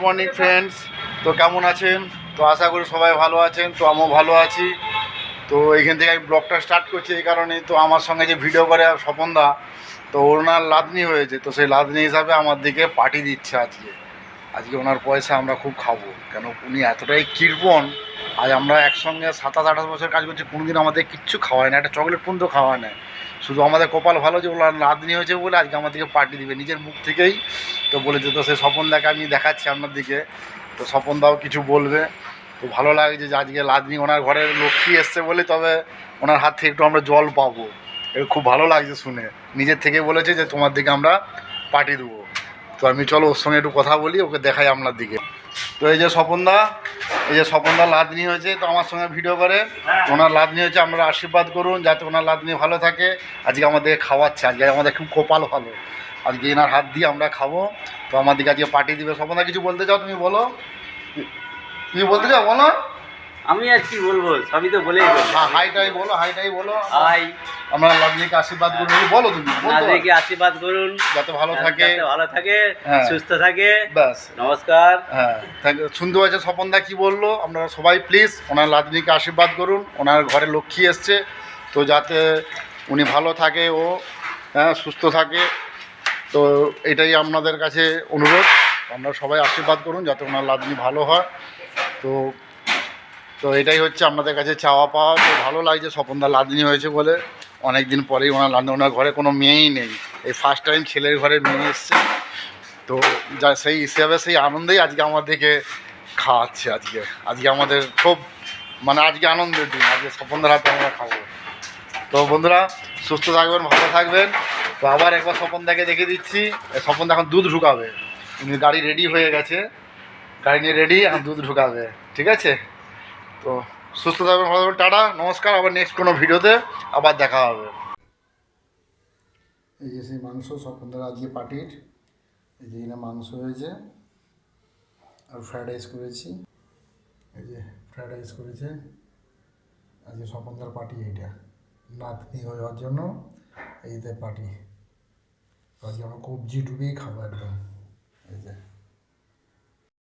Good morning friends তো কেমন আছেন? তো আশা করি সবাই ভালো আছেন, তো আমিও ভালো আছি। তো এইখান থেকে আমি ব্লগটা স্টার্ট করছি এই কারণে তো আমার সঙ্গে যে ভিডিও করে স্বপনদা, তো ওনার লাদনি হয়েছে। তো সেই লাদনি হিসাবে আমার দিকে পার্টি দিচ্ছে আজকে। আজকে ওনার পয়সা আমরা খুব খাব। কেন উনি এতটাই কৃপণ। আজ আমরা একসঙ্গে সাতাশ আঠাশ বছর কাজ করছি, কোনোদিন আমাদের কিচ্ছু খাওয়ায় না। একটা চকলেট পর্যন্ত খাওয়ায় না। শুধু আমাদের কপাল ভালো যে ওনার লাদনি হয়েছে বলে আজকে আমাদেরকে পার্টি দিবে। নিজের মুখ থেকেই তো বলেছে, তো সে স্বপন স্বপনদাকে আমি দেখাচ্ছি আপনার দিকে। তো স্বপনদাও কিছু বলবে। তো ভালো লাগছে যে আজকে লাদনি ওনার ঘরের লক্ষ্মী এসছে বলে তবে ওনার হাত থেকে একটু আমরা জল পাবো। এটা খুব ভালো লাগছে শুনে। নিজের থেকে বলেছে যে তোমার দিকে আমরা পার্টি দেবো। তো আমি চলো ওর সঙ্গে একটু কথা বলি, ওকে দেখাই আপনার দিকে। তো এই যে স্বপনদা এই যে স্বপনদা লাদনি হয়েছে, তো আমার সঙ্গে ভিডিও করে। ওনার লাদনি হয়েছে, আমরা আশীর্বাদ করুন যাতে ওনার লাদনি ভালো থাকে। আজকে আমাদের খাওয়াচ্ছে, আজকে আমাদের খুব কপাল ভালো। আজকে এনার হাত দিয়ে আমরা খাব। তো আমাদেরকে আজকে পাঠিয়ে দিবে। স্বপনদা, কিছু বলতে চাও তুমি? বলো। তুমি বলতে চাও? বলো। আমি আর কি বলব সবই তো বলেই হ্যাঁ হাইটাই বলো হাইটাই বলো। হাই। আমরা লাদনিকে আশীর্বাদ করব বলো তুমি নাজরিকে আশীর্বাদ করুন। যাতে ভালো থাকে। ভালো থাকে হ্যাঁ। সুস্থ থাকে। ব্যাস। নমস্কার। হ্যাঁ. শুনতে পাচ্ছ স্বপনদা কি বলল? আপনারা সবাই প্লিজ ওনার লাদনিকে আশীর্বাদ করুন। ওনার ঘরে লক্ষ্মী এসছে। তো যাতে উনি ভালো থাকে ও হ্যাঁ সুস্থ থাকে। তো এটাই আপনাদের কাছে অনুরোধ। আপনারা সবাই আশীর্বাদ করুন যাতে ওনার লাদনি ভালো হয়। তো তো এটাই হচ্ছে আপনাদের কাছে চাওয়া পাওয়া। তো ভালো লাগছে, স্বপনদা লাদনি হয়েছে বলে। অনেক দিন পরেই ওনার লাদনি ওনার ঘরে কোনো মেয়েই নেই। এই ফার্স্ট টাইম ছেলের ঘরে মেয়ে এসছে। তো যা সেই হিসাবে সেই আনন্দেই আজকে আমাদেরকে খাওয়াচ্ছে আজকে। আজকে আমাদের খুব মানে আজকে আনন্দের দিন। আজকে স্বপনদার হাতে আমরা খাব। তো বন্ধুরা, সুস্থ থাকবেন, ভালো থাকবেন। তো আবার একবার স্বপনদাকে দেখে দিচ্ছি। স্বপনদা এখন দুধ ঢুকাবে। গাড়ি রেডি হয়ে গেছে। গাড়ি নিয়ে রেডি এখন দুধ ঢুকাবে। ঠিক আছে? তো সুস্থ থাকবেন, ভালো থাকবেন, টাটা, নমস্কার, আবার নেক্সট কোনো ভিডিওতে আবার দেখা হবে। এই যে সেই মাংস স্বপনদার আজকে পার্টির, এই যে এখানে মাংস হয়েছে, আর ফ্রায়েড রাইস করেছি। এই যে ফ্রায়েড রাইস করেছে, আজকে স্বপনদার পার্টি এইটা, নাতনি হওয়ার জন্য এইতে পার্টি। আজকে আমরা কবজি ডুবিয়ে খাব একদম। এই যে।